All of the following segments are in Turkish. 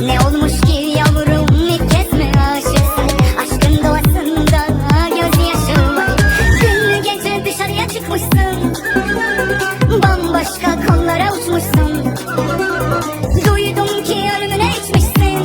Ne olmuş ki yavrum ilk kez Aşkın doğasında gözyaşım var Dün gece dışarıya çıkmışsın. Bambaşka kollara uçmuşsun. Duydum ki ölümüne içmişsin.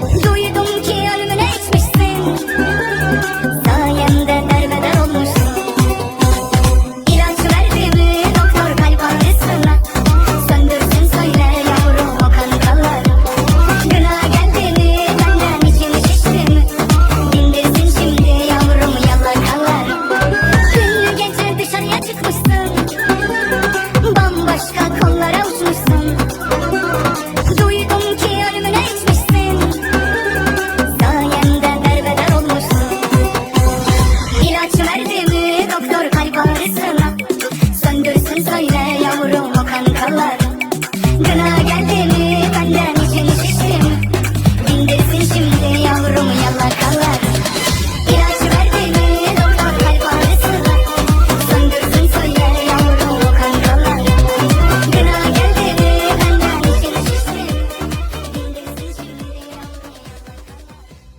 Duydum ki ölümüne içmişsin. Gonna